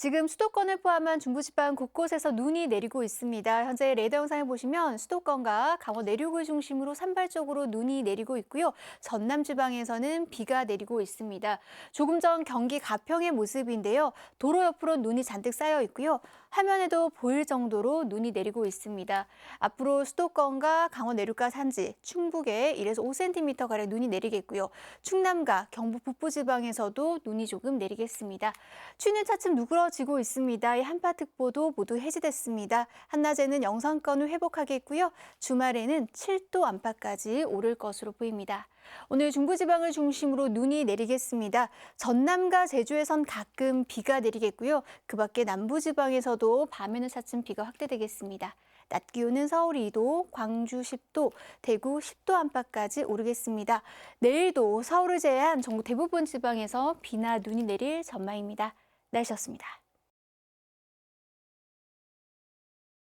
지금 수도권을 포함한 중부지방 곳곳에서 눈이 내리고 있습니다. 현재 레이더 영상을 보시면 수도권과 강원 내륙을 중심으로 산발적으로 눈이 내리고 있고요. 전남 지방에서는 비가 내리고 있습니다. 조금 전 경기 가평의 모습인데요. 도로 옆으로 눈이 잔뜩 쌓여 있고요. 화면에도 보일 정도로 눈이 내리고 있습니다. 앞으로 수도권과 강원 내륙과 산지, 충북에 1에서 5cm 가량 눈이 내리겠고요. 충남과 경북 북부 지방에서도 눈이 조금 내리겠습니다. 추위는 차츰 누그러 지고 있습니다. 이 한파특보도 모두 해제됐습니다. 한낮에는 영상권을 회복하겠고요. 주말에는 7도 안팎까지 오를 것으로 보입니다. 오늘 중부지방을 중심으로 눈이 내리겠습니다. 전남과 제주에선 가끔 비가 내리겠고요. 그 밖에 남부지방에서도 밤에는 차츰 비가 확대되겠습니다. 낮 기온은 서울 2도, 광주 10도, 대구 10도 안팎까지 오르겠습니다. 내일도 서울을 제외한 전국 대부분 지방에서 비나 눈이 내릴 전망입니다. 날씨였습니다.